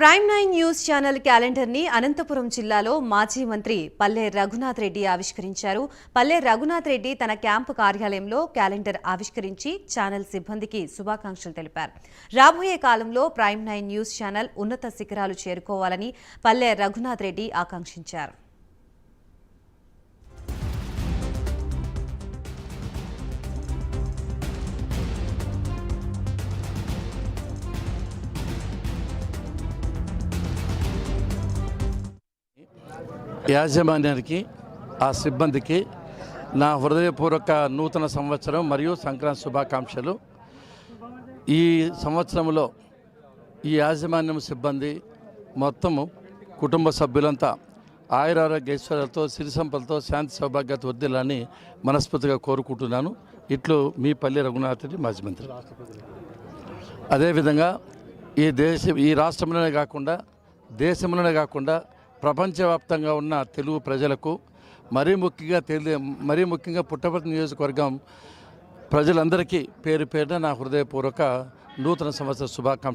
Prime nine news channel క్యాలెండర్ని అనంతపురం జిల్లాలో మాజీ మంత్రి పల్లె రఘునాథ్ రెడ్డి ఆవిష్కరించారు. పల్లె రఘునాథ్ రెడ్డి తన క్యాంపు కార్యాలయంలో క్యాలెండర్ ఆవిష్కరించి ఛానల్ సిబ్బందికి శుభాకాంక్షలు తెలిపారు. రాబోయే కాలంలో ప్రైమ్ నైన్ న్యూస్ ఛానల్ ఉన్నత శిఖరాలు చేరుకోవాలని పల్లె రఘునాథ్ రెడ్డి ఆకాంక్షించారు. యాజమాన్యానికి ఆ సిబ్బందికి నా హృదయపూర్వక నూతన సంవత్సరం మరియు సంక్రాంతి శుభాకాంక్షలు. ఈ సంవత్సరంలో ఈ యాజమాన్యం సిబ్బంది మొత్తము కుటుంబ సభ్యులంతా ఆయురారోగ్యేశ్వరాలతో సిరి సంపదలతో శాంతి సౌభాగ్యత వద్దిలని మనస్ఫూర్తిగా కోరుకుంటున్నాను. ఇట్లు మీ పల్లి రఘునాథుడి రెడ్డి మాజీ మంత్రి. అదేవిధంగా ఈ దేశం ఈ రాష్ట్రంలోనే కాకుండా దేశంలోనే కాకుండా ప్రపంచవ్యాప్తంగా ఉన్న తెలుగు ప్రజలకు మరీ ముఖ్యంగా తెలి మరీ ముఖ్యంగా పుట్టపర్తి నియోజకవర్గం ప్రజలందరికీ పేరు పేరున నా హృదయపూర్వక నూతన సంవత్సర శుభాకాంక్ష